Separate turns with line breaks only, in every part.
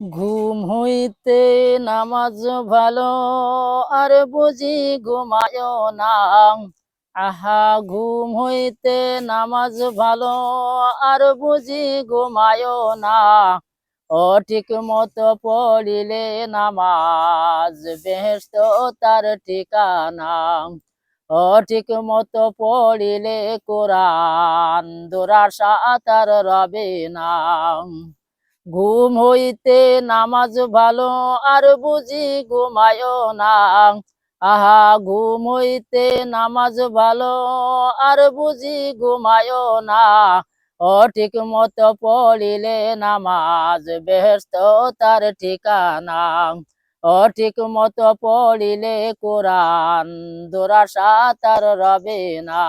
ঘুম হইতে নামাজ ভালো, আর বুঝি ঘুমায় না। আহা, ঘুম হইতে নামাজ ভালো, আর বুঝি ঘুমায় না। ও ঠিক মতো পড়িলে নামাজ বেহেস্ত তার ঠিকানা। ও ঠিক মতো পড়িলে কোরআন দুরাশা তার রবে না। ঘুম হইতে নামাজ ভালো, আর বুঝি ঘুমায় না। আহা, ঘুম হইতে নামাজ ভালো, আর বুঝি ঘুমায় না। ও ঠিক মতো পড়িলে নামাজ বেহস্ত তার ঠিকানা। ও ঠিক মতো পড়িলে কোরআন দুরাশা তার রবে না।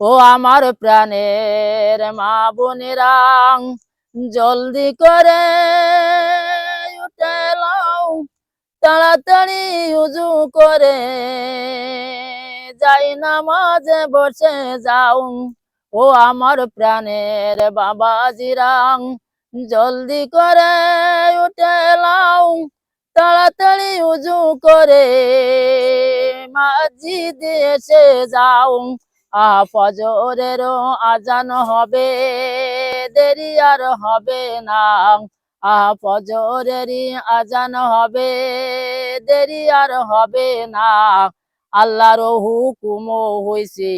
ও আমার প্রাণের মা বোনেরা জলদি করে উঠে লাও তাড়াতাড়ি উজু করে। যাই নামাজে বসে যাও, ও আমার প্রাণের বাবাজিরাং জলদি করে উঠে লাও তাড়াতাড়ি উজু করে। মসজিদে এসে যাও, আ আজান হবে। দেরি আর হবে না। ফজরেরই আজান হবে, দেরি আর হবে না। আল্লাহর হুকুম হইছে,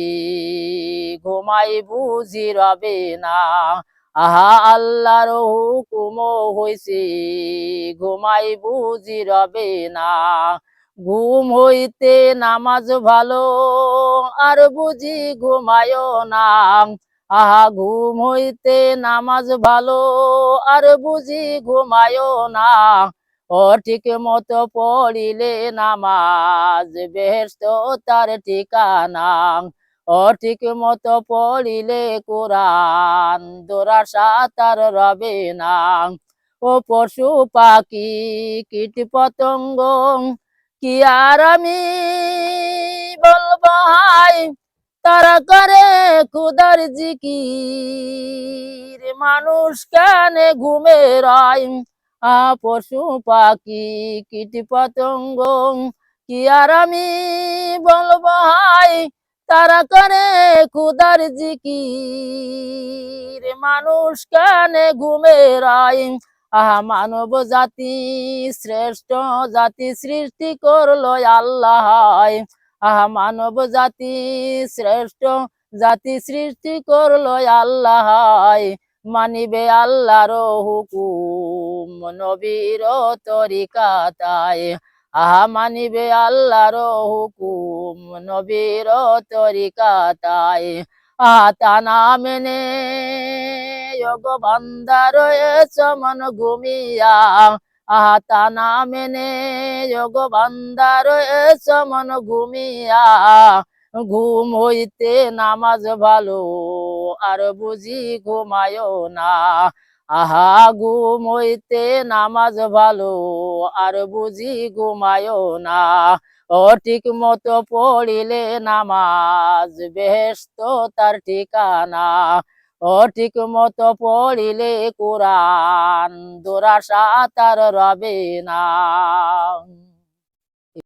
ঘুমাই বুঝি রবে না। আহা, আল্লাহর হুকুম হইছে, ঘুমাই বুঝি রবে না। ঘুম হইতে নামাজ ভালো, আর বুঝি ঘুমায় না। আহা, ঘুম হইতে নামাজ ভালো, আর বুঝি ঘুমায় না। ও ঠিক মতো পড়িলে নামাজ বেহেস্ত তার ঠিকানা। ও ঠিক মতো পড়িলে কোরআন দোরাশা তার রবে না। ও পশু পাখি, কীট পতঙ্গ, কি আর আমি বলব হাই তারা করে খুদার জিকির। মানুষ কানে ঘুমে রায় পশু, পাখি, কীট পতঙ্গ, কি আর আমি বলব হাই? তারা করে খুদার জিকির। মানুষ কানে ঘুমে রায় আহা, মানব জাতি শ্রেষ্ঠ জাতি সৃষ্টি করল আল্লাহ। আহা, মানব জাতি শ্রেষ্ঠ জাতি সৃষ্টি করল আল্লাহ মানিবে আল্লাহর হুকুম নবীর তরিকাতায়। আহা, মানিবে আল্লাহর হুকুম নবীর তরিকাতায়। আতা না মেনে যোগ বান্দা রয়েছে মন ঘুমিয়া। আতা না মেনে যোগ বান্দা রয়েছে মন ঘুমিয়া। ঘুম হইতে নামাজ ভালো, আর বুঝি ঘুমায় না। আহা, ঘুম হইতে নামাজ ভালো, আর বুঝি ঘুমায় না। ও ঠিক মতো পড়িলে নামাজ বেহেস্ত তার ঠিকানা। ও ঠিক মতো পড়িলে কোরআন দুরাশা তার রবে না।